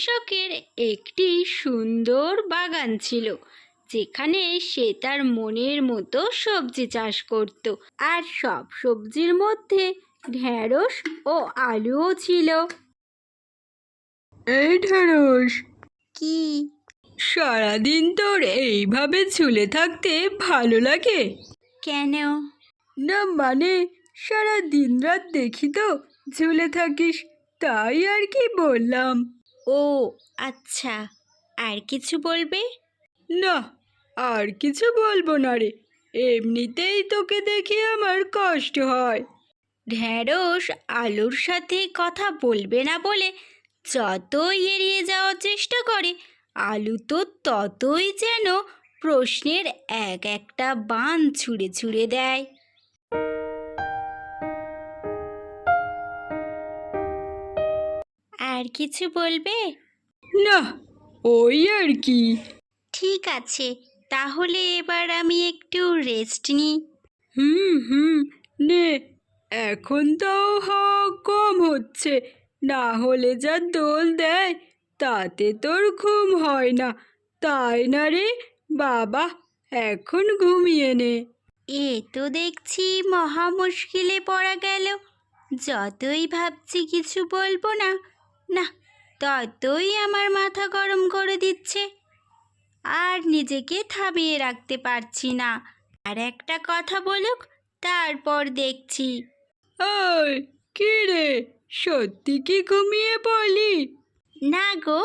কৃষকের একটি সুন্দর বাগান ছিল যেখানে সে তার মনের মতো সবজি চাষ করত। আর সব সবজির মধ্যে ঢেঁড়স ও আলুও ছিল। এই ঢেঁড়স। কি? সারাদিন তোর এইভাবে ঝুলে থাকতে ভালো লাগে? কেন? না মানে সারা দিন রাত দেখি তো ঝুলে থাকিস তাই আর কি বললাম। ও আচ্ছা। আর কিছু বলবে? না আর কিছু বলব না রে। এমনিতেই তোকে দেখে আমার কষ্ট হয়। ঢ্যাঁড়স আলুর সাথে কথা বলবে না বলে যতই এড়িয়ে যাওয়ার চেষ্টা করে আলু তো ততই যেন প্রশ্নের এক একটা বান ছুঁড়ে ছুঁড়ে দেয়। আর কিছু বলবে? না ওই আর কি। ঠিক আছে তাহলে এবার আমি একটু রেস্ট নিই। হুম হুম নে এখন তাও হাওয়া কম হচ্ছে। না হলে যা দোল দেয় তাতে তোর ঘুম হয় না। তাই না রে বাবা এখন ঘুমিয়ে নে। এ তো দেখছি মহা মুশকিলে পড়া গেল। যতই ভাবছি কিছু বলব না না ততই আমার মাথা গরম করে দিচ্ছে। আর নিজেকে থামিয়ে রাখতে পারছি না। আর একটা কথা বলুক তারপর দেখছি। ওই কি রে? সত্যি কি ঘুমিয়ে পড়লি? না গো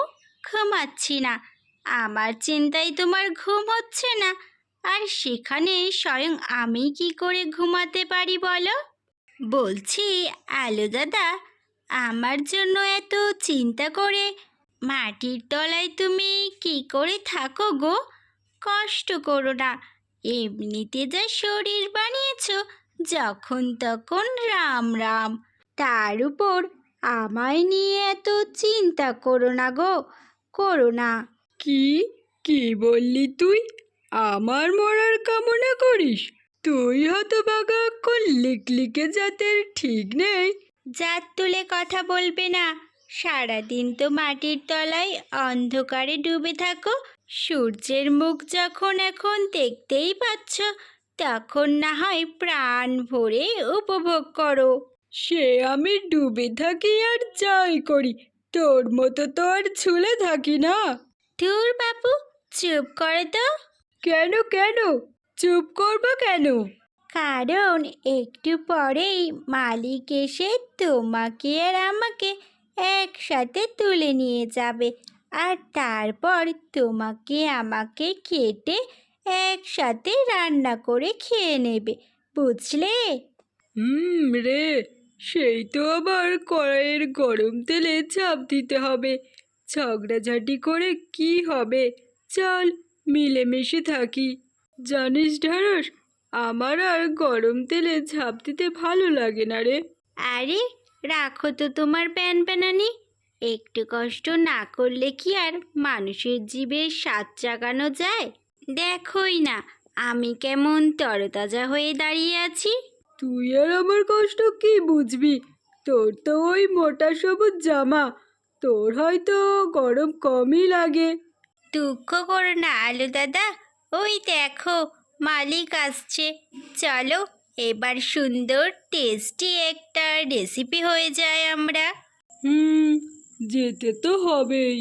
ঘুমাচ্ছি না। আমার চিন্তায় তোমার ঘুম হচ্ছে না। আর সেখানে স্বয়ং আমি কি করে ঘুমাতে পারি বলো? বলছি আলো দাদা আমার জন্য এত চিন্তা করে মাটির তলায় তুমি কি করে থাকো গো? কষ্ট করো না। এমনিতে যা শরীর বানিয়েছ, যখন তখন রাম রাম। তার উপর আমায় নিয়ে এত চিন্তা করো না গো, করো না। কি? কি বললি তুই? আমার মরার কামনা করিস? তুই হতবাগা কোন লিকলিকে জাতের ঠিক নেই। জাত তুলে কথা বলবে না। সারাদিন তো মাটির তলায় অন্ধকারে ডুবে থাকো। সূর্যের মুখ যখন এখন দেখতেই পাচ্ছ তখন না হয় প্রাণ ভরে উপভোগ করো। সে আমি ডুবে থাকি আর যাই করি তোর মতো তো আর ঝুলে থাকি না। ধুর বাপু চুপ করে তো। কেন কেন? চুপ করব কেন? কারণ একটু পরেই মালিক এসে তোমাকে আর আমাকে একসাথে তুলে নিয়ে যাবে। আর তারপর তোমাকে আমাকে কেটে একসাথে রান্না করে খেয়ে নেবে। বুঝলে? হুম রে, সেই তো আবার কড়াইয়ের গরম তেলে চাপ দিতে হবে। ঝগড়াঝাটি করে কি হবে? চল মিলেমিশে থাকি। জানিস ঢেঁড়স আমার আর গরম তেলে ঝাঁপ দিতে ভালো লাগে না রে। আরে রাখো তো তোমার প্যান প্যানানি। একটু কষ্ট না করলে কি আর মানুষের জীবের স্বাদ জাগানো যায়? দেখোই না আমি কেমন তরতাজা হয়ে দাঁড়িয়ে আছি। তুই আর আমার কষ্ট কি বুঝবি? তোর তো ওই মোটা সবুজ জামা। তোর হয়তো গরম কমই লাগে। দুঃখ করো না আলু দাদা। ওই দেখো মালিক আসছে। চলো, এবার সুন্দর টেস্টি একটা রেসিপি হয়ে যায় আমরা। হুম, যেতে তো হবেই।